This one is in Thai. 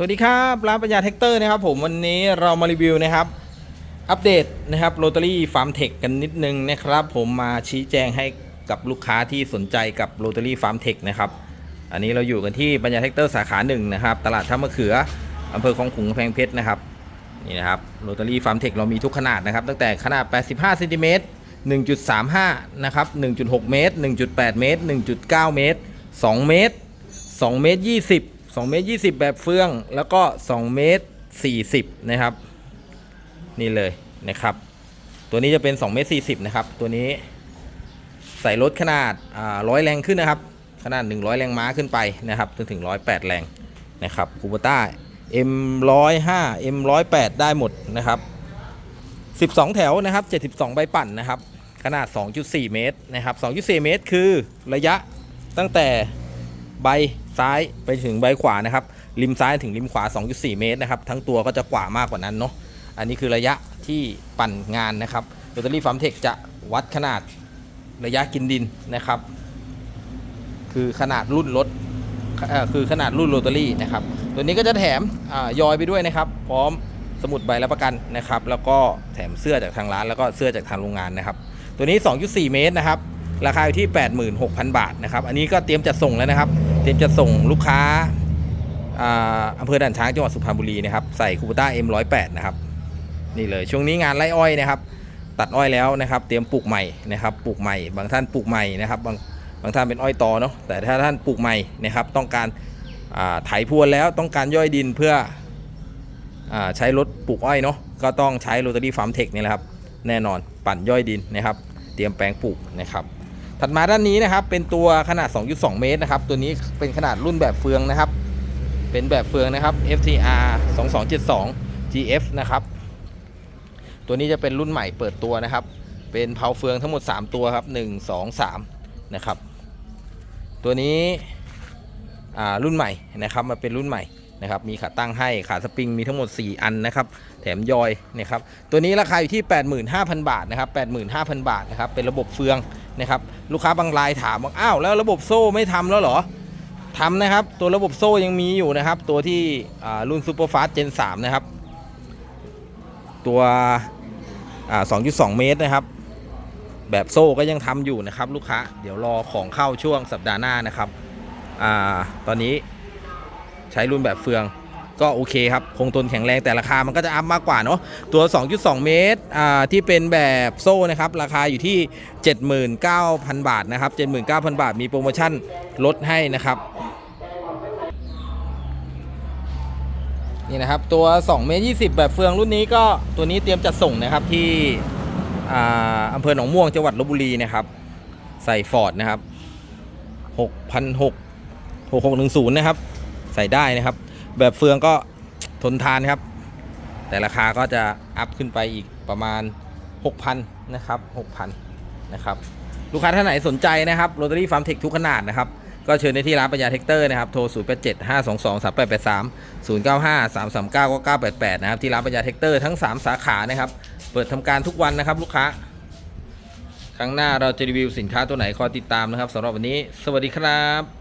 สวัสดีครับร้านปัญญาแท็กเตอร์นะครับผมวันนี้เรามารีวิวนะครับ อัปเดตนะครับโรตารี่ฟาร์มเทคกันนิดนึงนะครับ ผมมาชี้แจงให้กับลูกค้าที่สนใจกับโรตารี่ฟาร์มเทคนะครับ อันนี้เราอยู่กันที่ปัญญาแท็กเตอร์สาขาหนึ่งนะครับ ตลาดท่ามะเขืออำเภอคลองขุงแพงเพชรนะครับนี่นะครับโรตารี่ฟาร์มเทคเรามีทุกขนาดนะครับ ตั้งแต่ขนาด 85เซนติเมตร1.35นะครับ1.6 เมตร 1.8 เมตร 1.9 เมตร 2 เมตร 2 เมตร 20 2เมตร20 แบบเฟือง แล้วก็2เมตร40 นะครับ นี่เลยนะครับ ตัวนี้จะเป็น2เมตร40 นะครับ ตัวนี้ใส่รถขนาดร้อยแรงขึ้นนะครับ ขนาด 100 แรงม้าขึ้นไปนะครับจนถึง 108 แรงนะครับคูปต้า M105 M108 ได้หมดนะครับ 12 แถวนะครับ 72 ใบปั่นนะครับ ขนาด 2.4 เมตรนะครับ 2.4 เมตรคือระยะตั้งแต่ใบ ซ้ายไปถึงใบขวานะครับ ริมซ้ายถึงริมขวา 2.4 เมตรนะครับ ทั้งตัวก็จะกว่ามากกว่านั้นเนาะ อันนี้คือระยะที่ปั่นงานนะครับโรตารี่ฟาร์มเทคจะวัดขนาดระยะกินดินนะครับ คือขนาดรุ่นรถคือขนาดรุ่นโรตารี่นะครับ ตัวนี้ก็จะแถมอยอยไปด้วยนะครับ พร้อมสมุดใบรับประกันนะครับ แล้วก็แถมเสื้อจากทางร้าน แล้วก็เสื้อจากทางโรงงานนะครับ ตัวนี้ 2.4 เมตรนะครับ ราคาอยู่ที่ 86,000 บาทนะครับ อันนี้ก็เตรียมจัดส่งแล้วนะครับ ตรียมจะส่งลูกค้าอ่าอำเภอด่านช้างจังหวัดสุพรรณบุรีนะครับใส่คูปต้า M108 นะครับนี่เลยช่วงนี้งานไร่อ้อยนะครับ ตัดอ้อยแล้วนะครับ เตรียมปลูกใหม่นะครับปลูกใหม่ บางท่านปลูกใหม่นะครับบางบางท่านเป็นอ้อยตอเนาะแต่ถ้าท่านปลูกใหม่นะครับ ต้องการอ่าไถพรวนแล้วต้องการย่อยดินเพื่ออใช้รถปลูกอ้อยเนาะก็ต้องใช้โรตารี่ฟาร์มเทคนี่แหละครับแน่นอนปั่นย่อยดินนะครับ เตรียมแปลงปลูกนะครับ ถัดมาด้านนี้นะครับ เป็นตัวขนาด 2.2 เมตรนะครับ ตัวนี้เป็นขนาดรุ่นแบบเฟืองนะครับ เป็นแบบเฟืองนะครับ FTR 2272 GF นะครับ ตัวนี้จะเป็นรุ่นใหม่เปิดตัวนะครับ เป็นเพาเฟืองทั้งหมด 3 ตัวครับ 1 2 3 นะครับ ตัวนี้อ่ารุ่นใหม่นะครับมาเป็นรุ่นใหม่นะครับ มีขาตั้งให้ขาสปริงมีทั้งหมด 4 อันนะครับ แถมยอยนะครับ ตัวนี้ราคาอยู่ที่ 85,000 บาทนะครับ 85,000 บาทนะครับ เป็นระบบเฟือง นะครับลูกค้าบางรายถามว่าอ้าวแล้วระบบโซ่ไม่ทำแล้วเหรอทำนะครับ ตัวระบบโซ่ยังมีอยู่นะครับ ตัวที่รุ่นซูเปอร์ฟาสต์เจน3นะครับ ตัวอ่า2.2เมตรนะครับ แบบโซ่ก็ยังทำอยู่นะครับ ลูกค้าเดี๋ยวรอของเข้าช่วงสัปดาห์หน้านะครับอตอนนี้ใช้รุ่นแบบเฟือง ก็โอเคครับ คงทนแข็งแรงแต่ราคามันก็จะอัพมากกว่าเนาะตัว 2.2 เมตรอ่าที่เป็นแบบโซ่นะครับ ราคาอยู่ที่ 79,000 บาทนะครับ 79,000 บาทมีโปรโมชั่นลดให้นะครับนี่นะครับ ตัว 2 เมตร 20 แบบเฟืองรุ่นนี้ก็ตัวนี้เตรียมจัดส่งนะครับที่อ่าอำเภอหนองม่วงจังหวัดลบบุรีนะครับ ใส่ฟอร์ดนะครับ 6,600 6610 นะครับ ใส่ได้นะครับ แบบเฟืองก็ทนทานครับ แต่ราคาก็จะอัพขึ้นไปอีกประมาณ 6,000 นะครับ6,000นะครับลูกค้าท่านไหนสนใจนะครับโรตารี่ฟาร์มเทคทุกขนาดนะครับ ก็เชิญได้ที่ร้านปัญญาเทคเตอร์นะครับ โทร 0 8 7 5 2 2 3 8 8 3 0 9 5 3 3 9 9 8 8 นะครับ ที่ร้านปัญญาเทคเตอร์ทั้ง 3 สาขานะครับ เปิดทำการทุกวันนะครับลูกค้า ครั้งหน้าเราจะรีวิวสินค้าตัวไหนคอยติดตามนะครับสำหรับวันนี้ สวัสดีครับ